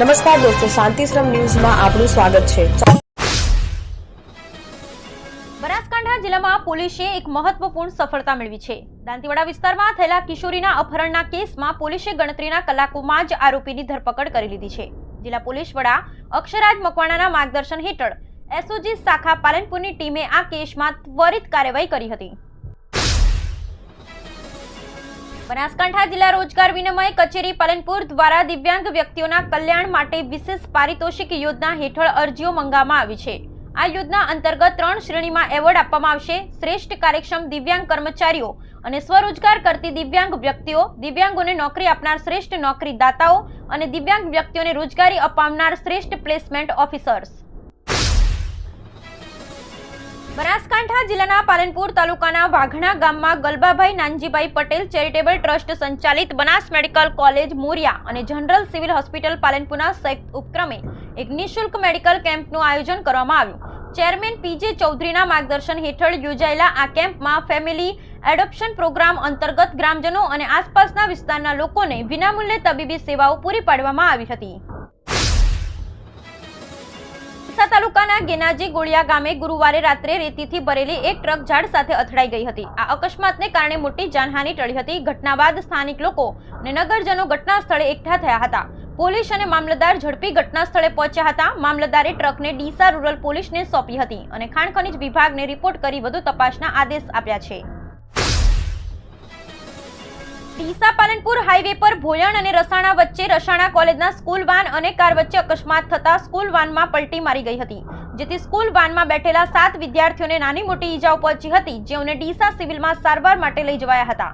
નમસ્કાર દોસ્તો, શાંતિશ્રમ ન્યૂઝમાં આપનું સ્વાગત છે. બનાસકાંઠા જિલ્લામાં પોલીસે એક મહત્વપૂર્ણ સફળતા મેળવી છે. દાંતીવાડા વિસ્તારમાં થયેલા કિશોરીના અપહરણના કેસમાં પોલીસે ગણતરીના કલાકોમાં જ આરોપીની ધરપકડ કરી લીધી છે. જિલ્લા પોલીસ વડા અક્ષરાજ મકવાણાના માર્ગદર્શન હેઠળ એસઓજી શાખા પાલનપુરની ટીમે આ કેસમાં ત્વરિત કાર્યવાહી કરી હતી. બનાસકાંઠા જિલ્લા રોજગાર વિનિમય કચેરી પાલનપુર દ્વારા દિવ્યાંગ વ્યક્તિઓના કલ્યાણ માટે વિશેષ પારિતોષિક યોજના હેઠળ અરજીઓ મંગાવવામાં આવી છે. આ યોજના અંતર્ગત ત્રણ શ્રેણીમાં એવોર્ડ આપવામાં આવશે. શ્રેષ્ઠ કાર્યક્ષમ દિવ્યાંગ કર્મચારીઓ અને સ્વરોજગાર કરતી દિવ્યાંગ વ્યક્તિઓ, દિવ્યાંગોને નોકરી આપનાર શ્રેષ્ઠ નોકરી દાતાઓ અને દિવ્યાંગ વ્યક્તિઓને રોજગારી અપાવનાર શ્રેષ્ઠ પ્લેસમેન્ટ ઓફિસર્સ. બનાસકાંઠા જિલ્લાના પાલનપુર તાલુકાના વાઘણા ગામમાં ગલબાભાઈ નાનજીભાઈ પટેલ ચેરિટેબલ ટ્રસ્ટ સંચાલિત બનાસ મેડિકલ કોલેજ મોરિયા અને જનરલ સિવિલ હોસ્પિટલ પાલનપુરના સંયુક્ત ઉપક્રમે એક નિઃશુલ્ક મેડિકલ કેમ્પનું આયોજન કરવામાં આવ્યું. ચેરમેન પીજે ચૌધરીના માર્ગદર્શન હેઠળ યોજાયેલા આ કેમ્પમાં ફેમિલી એડોપ્શન પ્રોગ્રામ અંતર્ગત ગ્રામજનો અને આસપાસના વિસ્તારના લોકોને વિનામૂલ્યે તબીબી સેવાઓ પૂરી પાડવામાં આવી હતી. તાલુકાના ગેનાજી ગોળિયા ગામે ગુરુવારે રાત્રે રેતીથી ભરેલી એક ટ્રક ઝાડ સાથે અથડાઈ ગઈ હતી. આ અકસ્માતને કારણે મોટી જાનહાનિ ટળી હતી. ઘટના બાદ સ્થાનિક લોકો અને નગરજનો ઘટના સ્થળે એકઠા થયા હતા. પોલીસ અને મામલતદાર ઝડપી ઘટના સ્થળે પહોંચ્યા હતા. મામલતદારે ટ્રકને ડીસા રૂરલ પોલીસને સોંપી હતી અને ખાણ ખનીજ વિભાગને રિપોર્ટ કરી વધુ તપાસના આદેશ આપ્યા છે. ડીસા પાલનપુર હાઈવે પર ભોયણ અને રસાણા વચ્ચે રસાણા કોલેજના સ્કૂલ વાન અને કાર વચ્ચે અકસ્માત થતા સ્કૂલ વાનમાં પલટી મારી ગઈ હતી, જેથી સ્કૂલ વાનમાં બેઠેલા સાત વિદ્યાર્થીઓને નાની મોટી ઈજાઓ પહોંચી હતી, જેઓને ડીસા સિવિલમાં સારવાર માટે લઈ જવાયા હતા.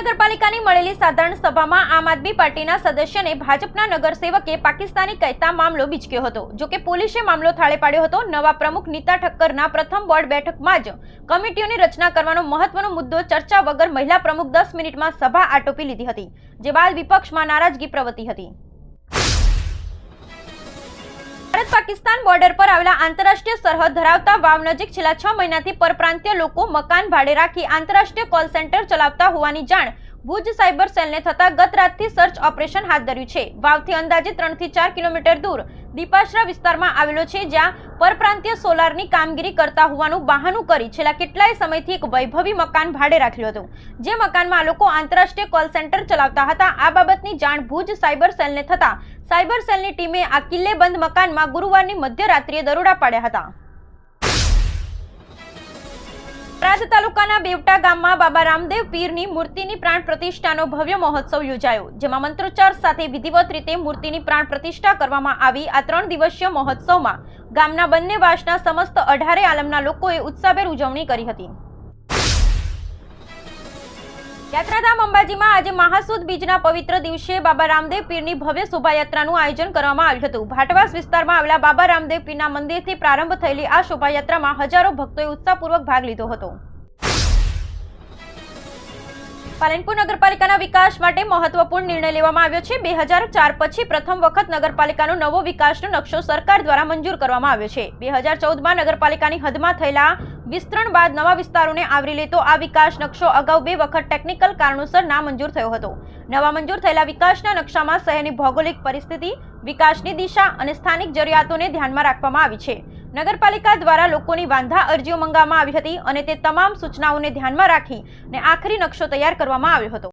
ડીસા નગરપાલિકાની મળેલી સાધારણ સભામાં આમ આદમી પાર્ટીના સદસ્યને ભાજપના નગરસેવકે પાકિસ્તાની કહેતા મામલો બીચક્યો હતો. જોકે પોલીસે મામલો થાળે પાડ્યો હતો, નવા પ્રમુખ નીતા ઠક્કરના પ્રથમ બોર્ડ બેઠકમાં જ કમિટીઓની રચના કરવાનો મહત્વનો મુદ્દો ચર્ચા વગર મહિલા પ્રમુખ દસ મિનિટમાં સભા આટોપી લીધી હતી, જે બાદ વિપક્ષમાં નારાજગી પ્રવર્તી હતી. ભારત પાકિસ્તાન બોર્ડર પર આવેલા આંતરરાષ્ટ્રીય સરહદ ધરાવતા વાવ નજીક છેલ્લા છ મહિનાથી પરપ્રાંતીય લોકો મકાન ભાડે રાખી આંતરરાષ્ટ્રીય કોલ સેન્ટર ચલાવતા હોવાની જાણ ભુજ સાયબર સેલને થતા ગત રાતથી સર્ચ ઓપરેશન હાથ ધર્યું છે. વાવથી અંદાજે ત્રણથી ચાર કિલોમીટર દૂર દીપાશ્રા વિસ્તારમાં આવેલો છે, જ્યાં પરપ્રાંતીય સોલારની કામગીરી કરતા હોવાનું બહાનું કરી છેલ્લા કેટલાય સમયથી એક વૈભવી મકાન ભાડે રાખ્યું હતું. જે મકાનમાં લોકો આંતરરાષ્ટ્રીય કોલ સેન્ટર ચલાવતા હતા. આ બાબતની જાણ ભુજ સાયબર સેલને થતા સાયબર સેલની ટીમે આ કિલ્લેબંધ મકાનમાં ગુરુવારની મધ્યરાત્રિએ દરોડા પાડ્યા હતા. પ્રાંત તાલુકાના બેવટા ગામમાં બાબા રામદેવ પીરની મૂર્તિની પ્રાણ પ્રતિષ્ઠાનો ભવ્ય મહોત્સવ યોજાયો, જેમાં મંત્રોચ્ચાર સાથે વિધિવત રીતે મૂર્તિની પ્રાણ પ્રતિષ્ઠા કરવામાં આવી આ ત્રણ દિવસીય મહોત્સવમાં ગામના બંને વાસના સમસ્ત અઢારે આલમના લોકોએ ઉત્સાહભેર ઉજવણી કરી હતી. યાત્રાધામ અંબાજીમાં આજે મહાસુદ બીજના પવિત્ર દિવસે બાબા રામદેવ પીરની ભવ્ય શોભાયાત્રાનું આયોજન કરવામાં આવ્યું હતું. ભાટવાસ વિસ્તારમાં આવેલા બાબા રામદેવ પીરના મંદિરથી પ્રારંભ થયેલી આ શોભાયાત્રામાં હજારો ભક્તોએ ઉત્સાહપૂર્વક ભાગ લીધો હતો. પાલનપુર નગરપાલિકાના વિકાસ માટે મહત્વપૂર્ણ નિર્ણય લેવામાં આવ્યો છે. બે હજાર ચાર પછી પ્રથમ વખત નગરપાલિકાનો નવો વિકાસનો નકશો સરકાર દ્વારા મંજૂર કરવામાં આવ્યો છે. બે હજાર ચૌદમાં નગરપાલિકાની હદમાં થયેલા વિસ્તરણ બાદ નવા વિસ્તારોને આવરી લેતો આ વિકાસ નકશો અગાઉ બે વખત ટેકનિકલ કારણોસર નામંજૂર થયો હતો. નવા મંજૂર થયેલા વિકાસના નકશામાં શહેરની ભૌગોલિક પરિસ્થિતિ, વિકાસની દિશા અને સ્થાનિક જરૂરિયાતોને ધ્યાનમાં રાખવામાં આવી છે. નગરપાલિકા દ્વારા લોકોની વાંધા અરજીઓ મંગાવવામાં આવી હતી અને તે તમામ સૂચનાઓને ધ્યાનમાં રાખી ને આખરી નકશો તૈયાર કરવામાં આવ્યો હતો.